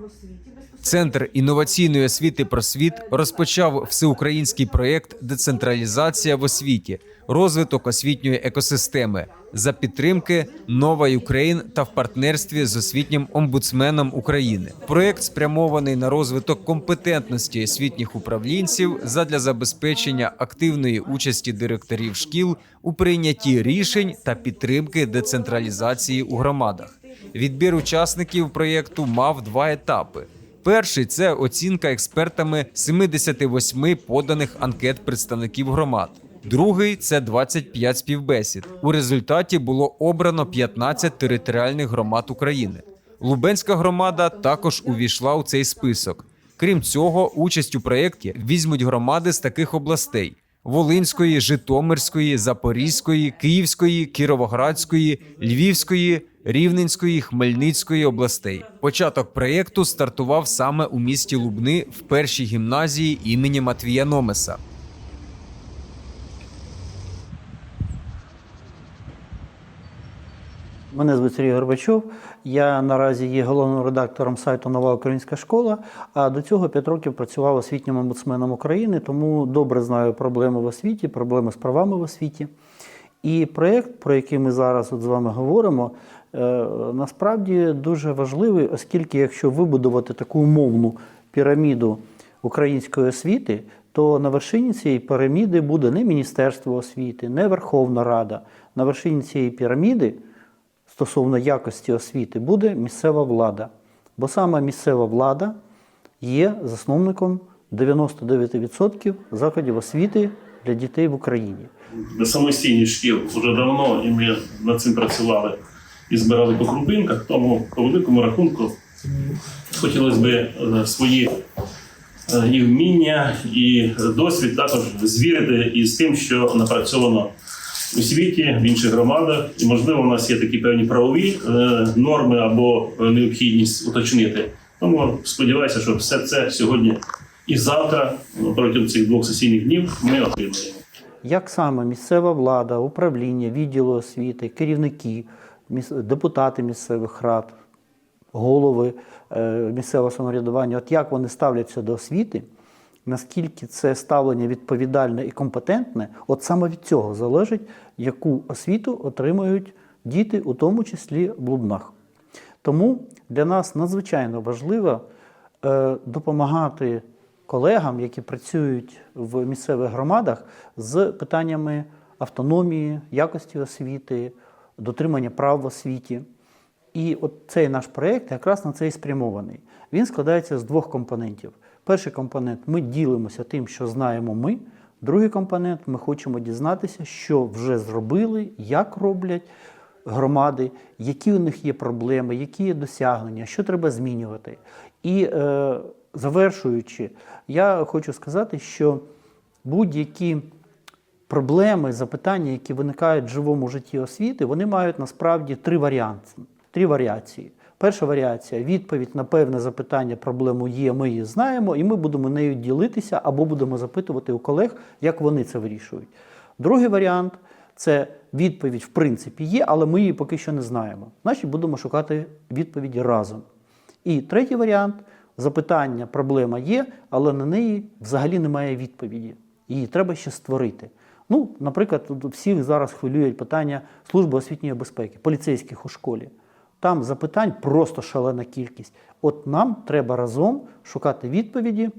в освіті. Центр інноваційної освіти просвіт розпочав всеукраїнський проєкт Децентралізація в освіті, розвиток освітньої екосистеми за підтримки Нова Україн та в партнерстві з освітнім омбудсменом України. Проєкт спрямований на розвиток компетентності освітніх управлінців задля забезпечення активної участі директорів шкіл у прийнятті рішень та підтримки децентралізації у громадах. Відбір учасників проєкту мав два етапи. Перший це оцінка експертами 78 поданих анкет представників громад. Другий це 25 співбесід. У результаті було обрано 15 територіальних громад України. Лубенська громада також увійшла у цей список. Крім цього, участь у проєкті візьмуть громади з таких областей: Волинської, Житомирської, Запорізької, Київської, Кіровоградської, Львівської, Рівненської, Хмельницької областей. Початок проєкту стартував саме у місті Лубни в першій гімназії імені Матвія Номеса. Мене звуть Сергій Горбачов. Я наразі є головним редактором сайту Нова Українська школа. А до цього 5 років працював освітнім омбудсменом України, тому добре знаю проблеми в освіті, проблеми з правами в освіті. І проєкт, про який ми зараз от з вами говоримо, насправді дуже важливий, оскільки якщо вибудувати таку умовну піраміду української освіти, то на вершині цієї піраміди буде не Міністерство освіти, не Верховна Рада. На вершині цієї піраміди стосовно якості освіти буде місцева влада. Бо саме місцева влада є засновником 99% закладів освіти для дітей в Україні. самостійність шкіл вже давно, і ми над цим працювали і збирали по крупинках. Тому по великому рахунку хотілося б е, свої е, і вміння, і досвід також звірити із тим, що напрацьовано у світі, в інших громадах. І можливо, у нас є такі певні правові е, норми або необхідність уточнити. Тому сподіваюся, що все це сьогодні і завтра, протягом цих двох сесійних днів, ми отримаємо. Як саме місцева влада, управління, відділу освіти, керівники, депутати місцевих рад, голови е, місцевого самоврядування, от як вони ставляться до освіти, наскільки це ставлення відповідальне і компетентне, от саме від цього залежить, яку освіту отримують діти, у тому числі в Лубнах. Тому для нас надзвичайно важливо е, допомагати колегам, які працюють в місцевих громадах, з питаннями автономії, якості освіти, дотримання прав в освіті. І от цей наш проєкт якраз на це і спрямований. Він складається з двох компонентів. Перший компонент ми ділимося тим, що знаємо ми. Другий компонент ми хочемо дізнатися, що вже зробили, як роблять громади, які у них є проблеми, які є досягнення, що треба змінювати. І е, завершуючи, я хочу сказати, що будь-які проблеми, запитання, які виникають в живому житті освіти, вони мають насправді три варіанти, три варіації. Перша варіація відповідь на певне запитання, проблему є, ми її знаємо, і ми будемо нею ділитися або будемо запитувати у колег, як вони це вирішують. Другий варіант це відповідь, в принципі, є, але ми її поки що не знаємо. Значить, будемо шукати відповіді разом. І третій варіант запитання, проблема є, але на неї взагалі немає відповіді. Її треба ще створити. Ну, наприклад, всіх зараз хвилюють питання служби освітньої безпеки, поліцейських у школі. Там запитань просто шалена кількість. От нам треба разом шукати відповіді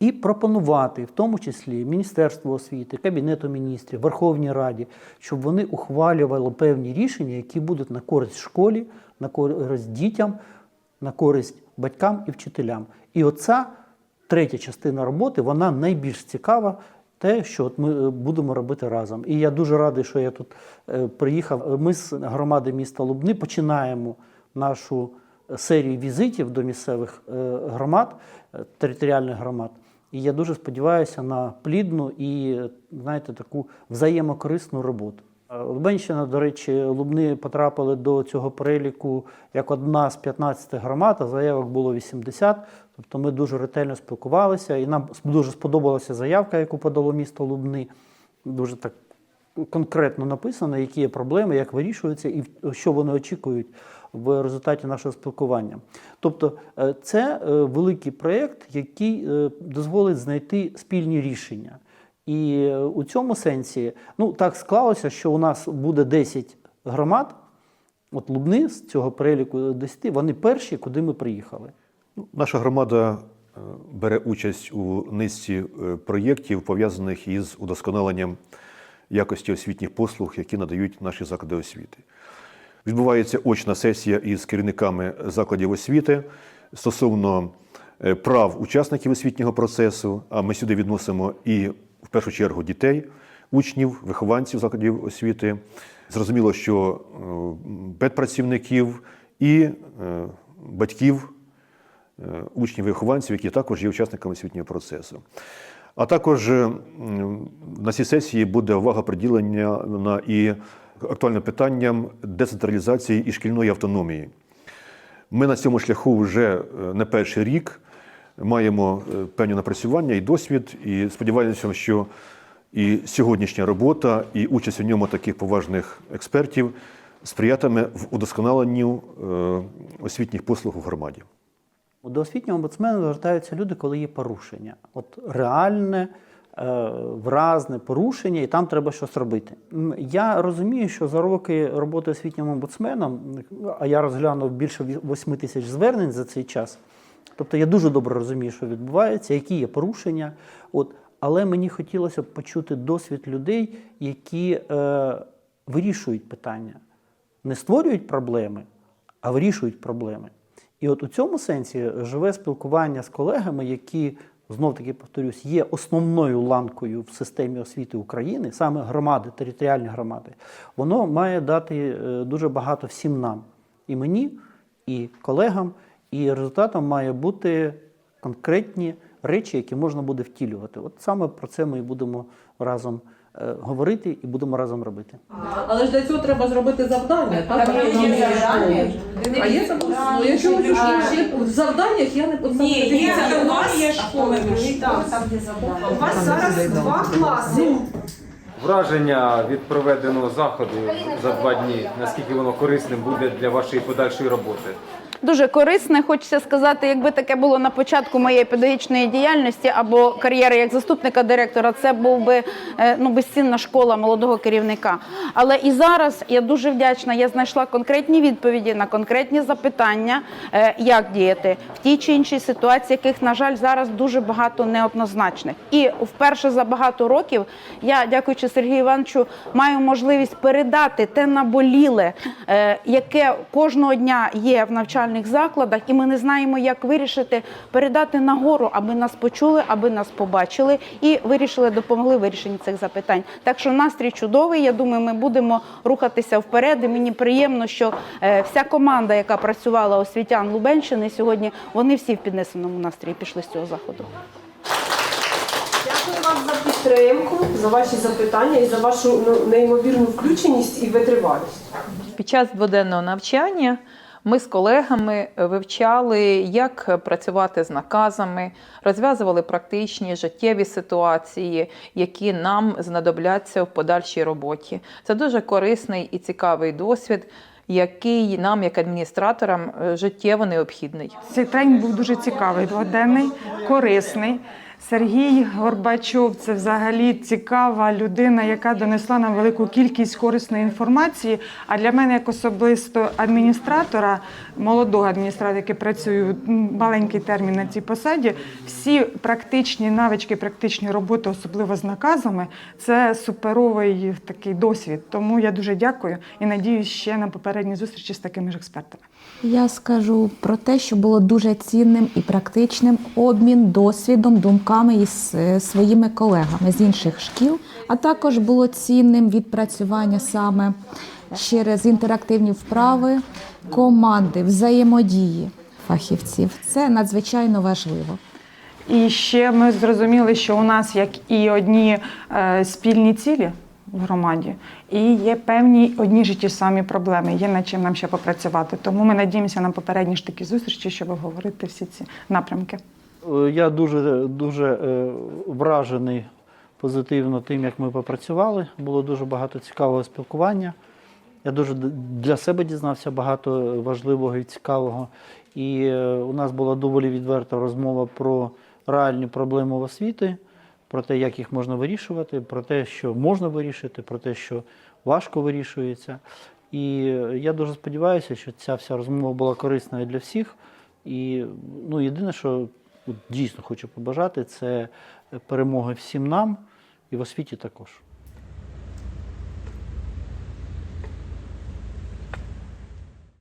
і пропонувати, в тому числі Міністерству освіти, Кабінету міністрів, Верховній Раді, щоб вони ухвалювали певні рішення, які будуть на користь школі, на користь дітям, на користь батькам і вчителям. І оця третя частина роботи, вона найбільш цікава. Те, що от ми е, будемо робити разом. І я дуже радий, що я тут е, приїхав. Ми з громади міста Лубни починаємо нашу серію візитів до місцевих е, громад, е, територіальних громад. І я дуже сподіваюся на плідну і, е, знаєте, таку взаємокорисну роботу. Е, Лубенщина, до речі, Лубни потрапили до цього переліку як одна з 15 громад, а заявок було 80. Тобто ми дуже ретельно спілкувалися, і нам дуже сподобалася заявка, яку подало місто Лубни. Дуже так конкретно написано, які є проблеми, як вирішуються і що вони очікують в результаті нашого спілкування. Тобто, е, це е, великий проєкт, який дозволить знайти спільні рішення. І е, у цьому сенсі, ну так склалося, що у нас буде 10 громад. От Лубни з цього переліку 10, вони перші, куди ми приїхали. Ну, Наша громада е, бере участь у низці е, проєктів, пов'язаних із удосконаленням якості освітніх послуг, які надають наші заклади освіти. Відбувається очна сесія із керівниками закладів освіти стосовно прав учасників освітнього процесу. А ми сюди відносимо і в першу чергу дітей, учнів, вихованців закладів освіти. Зрозуміло, що е, педпрацівників і е, батьків е, учнів вихованців, які також є учасниками освітнього процесу. А також на цій сесії буде увага приділення на і актуальним питанням децентралізації і шкільної автономії. Ми на цьому шляху вже не перший рік маємо е, певні напрацювання і досвід, і сподіваємося, що і сьогоднішня робота, і участь у ньому таких поважних експертів сприятиме в удосконаленню е, освітніх послуг у громаді. До освітнього омбудсмена звертаються люди, коли є порушення. От реальне, е, вразне порушення, і там треба щось робити. Я розумію, що за роки роботи освітнім омбудсменом, а я розглянув більше 8 тисяч звернень за цей час. Тобто я дуже добре розумію, що відбувається, які є порушення. От, але мені хотілося б почути досвід людей, які е, вирішують питання, не створюють проблеми, а вирішують проблеми. І от у цьому сенсі живе спілкування з колегами, які знов таки повторюсь, є основною ланкою в системі освіти України, саме громади, територіальні громади, воно має дати е, дуже багато всім нам, і мені, і колегам, і результатом має бути конкретні речі, які можна буде втілювати. От саме про це ми і будемо разом е, говорити і будемо разом робити. Але ж для цього треба зробити завдання, так? Є завдання. А є завдання? Якщо ми інші в завданнях я не Ні, є поставлю. у вас є школи. Так. У вас зараз два класи. Враження від проведеного заходу за два дні, наскільки воно корисним буде для вашої подальшої роботи? Дуже корисне. Хочеться сказати, якби таке було на початку моєї педагогічної діяльності або кар'єри як заступника директора, це був би е, ну, безцінна школа молодого керівника. Але і зараз я дуже вдячна. Я знайшла конкретні відповіді на конкретні запитання, е, як діяти в тій чи іншій ситуації, яких, на жаль, зараз дуже багато неоднозначних. І вперше за багато років я, дякуючи Сергію Івановичу, маю можливість передати те наболіле, е, яке кожного дня є в навчальних закладах, і ми не знаємо, як вирішити, передати нагору, аби нас почули, аби нас побачили і вирішили, допомогли вирішенні цих запитань. Так що настрій чудовий. Я думаю, ми будемо рухатися вперед. І мені приємно, що е, вся команда, яка працювала освітян Лубенщини, сьогодні вони всі в піднесеному настрої пішли з цього заходу. Дякую вам за підтримку, за ваші запитання і за вашу ну, неймовірну включеність і витривалість. Під час дводенного навчання ми з колегами вивчали, як працювати з наказами, розв'язували практичні життєві ситуації, які нам знадобляться в подальшій роботі. Це дуже корисний і цікавий досвід, який нам, як адміністраторам, життєво необхідний. Цей тренінг був дуже цікавий, дводенний, корисний. Сергій Горбачов це взагалі цікава людина, яка донесла нам велику кількість корисної інформації. А для мене, як особисто адміністратора, молодого адміністратора, який працює маленький термін на цій посаді, всі практичні навички, практичні роботи, особливо з наказами, це суперовий такий досвід. Тому я дуже дякую і надіюсь ще на попередні зустрічі з такими ж експертами. Я скажу про те, що було дуже цінним і практичним обмін досвідом, думками із е, своїми колегами з інших шкіл, а також було цінним відпрацювання саме через інтерактивні вправи команди, взаємодії фахівців. Це надзвичайно важливо. І ще ми зрозуміли, що у нас як і одні е, спільні цілі в громаді, і є певні одні ж ті самі проблеми. Є над чим нам ще попрацювати. Тому ми надіємося на попередні ж такі зустрічі, щоб обговорити всі ці напрямки. Е, Я дуже, дуже е, вражений позитивно тим, як ми попрацювали. Було дуже багато цікавого спілкування. Я дуже для себе дізнався багато важливого і цікавого. І е, у нас була доволі відверта розмова про реальні проблеми в освіти, про те, як їх можна вирішувати, про те, що можна вирішити, про те, що важко вирішується. І я дуже сподіваюся, що ця вся розмова була корисною для всіх. І ну, єдине, що дійсно хочу побажати, це перемоги всім нам і в освіті також.